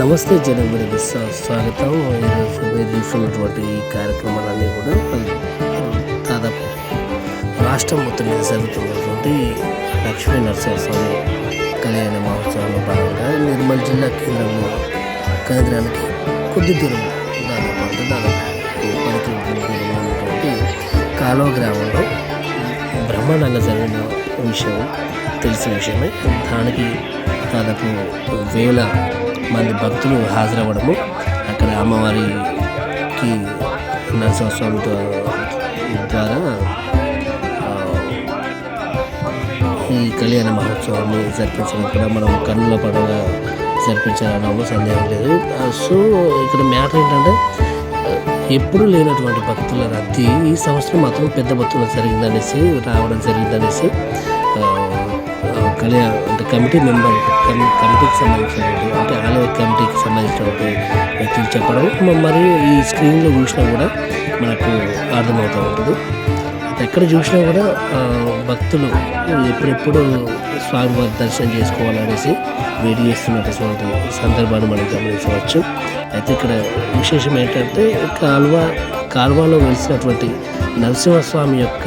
నమస్తే నమస్తే స్వాగతం. ఈరోజు మీరు చూస్తున్నటువంటి ఈ కార్యక్రమాలన్నీ కూడా దాదాపు రాష్ట్రం మొత్తం మీద జరుగుతున్నటువంటి లక్ష్మీ నరసింహస్వామి కళ్యాణ మహోత్సవంలో భాగంగా నిర్మల్ జిల్లా కేంద్రంలో కేంద్రానికి కొద్ది దూరం దాదాపు అంటే దాదాపు పది కిలోమీటర్ల దూరంలో ఉన్నటువంటి కాలువ గ్రామంలో బ్రహ్మాండంగా జరిగిన విషయం తెలిసిన విషయమే. దానికి దాదాపు వేల మంది భక్తులు హాజరవ్వడము. అక్కడ అమ్మవారికి నరసింహస్వామి ద్వారా ఈ కళ్యాణ మహోత్సవాన్ని జరిపించడం కూడా మనం కన్నుల పండుగ జరిపించాలనడంలో సందేహం లేదు. సో ఇక్కడ మ్యాటర్ ఏంటంటే ఎప్పుడు లేనటువంటి భక్తుల రద్దీ ఈ సంవత్సరం మాత్రం పెద్ద భక్తులు జరిగిందనేసి రావడం జరిగిందనేసి కళ్యాణ్ కళ్యాణ అంటే కమిటీ మెంబర్ కమిటీకి సంబంధించినటువంటి అంటే ఆలయ కమిటీకి సంబంధించినటువంటి వ్యక్తులు చెప్పడం మరి మరియు ఈ స్క్రీన్లో చూసినా కూడా మనకు అర్థమవుతూ ఉంటుంది. ఎక్కడ చూసినా కూడా భక్తులు ఎప్పుడెప్పుడు స్వామివారి దర్శనం చేసుకోవాలనేసి వేడి చేస్తున్నటువంటి సందర్భాన్ని మనం గమనించవచ్చు. అయితే ఇక్కడ విశేషం ఏంటంటే కాలువ కాలువలో వెలిసినటువంటి నరసింహస్వామి యొక్క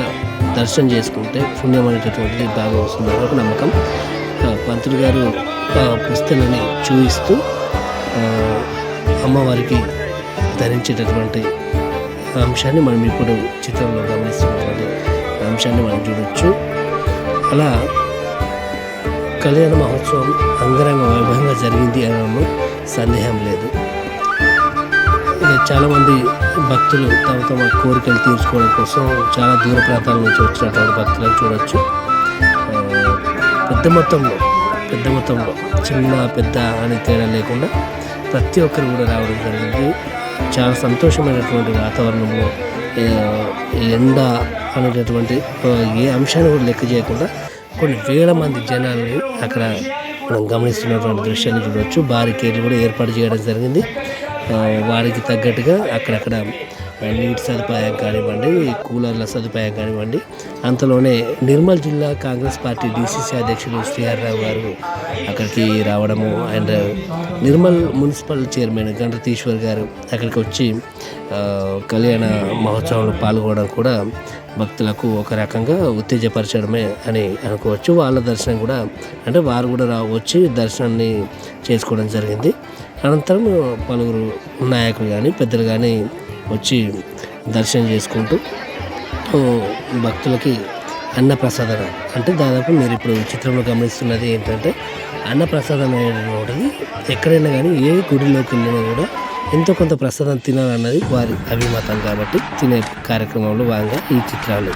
దర్శనం చేసుకుంటే పుణ్యం బాగా వస్తుందని ఒక నమ్మకం. పంతులు గారు ఆ పుస్తకాన్ని చూపిస్తూ అమ్మవారికి ధరించేటటువంటి అంశాన్ని మనం ఇప్పుడు చిత్రంలో గమనిస్తున్నాం. అంశాన్ని మనం చూడొచ్చు. అలా కళ్యాణ మహోత్సవం అంగరంగ వైభవంగా జరిగింది అనడం సందేహం లేదు. చాలామంది భక్తులు తమ తమ కోరికలు తీర్చుకోవడం కోసం చాలా దూర ప్రాంతాల నుంచి వచ్చినటువంటి భక్తులను చూడొచ్చు. పెద్ద మొత్తంలో పెద్ద మొత్తంలో చిన్న పెద్ద అని తేడా లేకుండా ప్రతి ఒక్కరు కూడా రావడం జరిగింది. చాలా సంతోషమైనటువంటి వాతావరణంలో ఎండ అనేటటువంటి ఏ అంశాన్ని కూడా లెక్క చేయకుండా కొన్ని వేల మంది జనాల్ని అక్కడ మనం గమనిస్తున్నటువంటి దృశ్యాన్ని చూడవచ్చు. బారికేడ్లు కూడా ఏర్పాటు చేయడం జరిగింది. వారికి తగ్గట్టుగా అక్కడక్కడ నీటి సదుపాయం కానివ్వండి కూలర్ల సదుపాయం కానివ్వండి. అంతలోనే నిర్మల్ జిల్లా కాంగ్రెస్ పార్టీ డీసీసీ అధ్యక్షులు శ్రీహర్ రావు గారు అక్కడికి రావడము అండ్ నిర్మల్ మున్సిపల్ చైర్మన్ గండ్రతీశ్వర్ గారు అక్కడికి వచ్చి కళ్యాణ మహోత్సవంలో పాల్గొనడం కూడా భక్తులకు ఒక రకంగా ఉత్తేజపరచడమే అని అనుకోవచ్చు. వాళ్ళ దర్శనం కూడా అంటే వారు కూడా రా వచ్చి దర్శనాన్ని చేసుకోవడం జరిగింది. అనంతరం పలువురు నాయకులు కానీ పెద్దలు కానీ వచ్చి దర్శనం చేసుకుంటూ భక్తులకి అన్నప్రసాదన అంటే దాదాపు మీరు ఇప్పుడు చిత్రంలో గమనిస్తున్నది ఏంటంటే అన్నప్రసాదం అనేది ఎక్కడైనా కానీ ఏ గుడిలోకి వెళ్ళినా కూడా ఎంతో కొంత ప్రసాదం తినాలన్నది వారి అభిమతం కాబట్టి తినే కార్యక్రమంలో భాగంగా ఈ చిత్రాలు.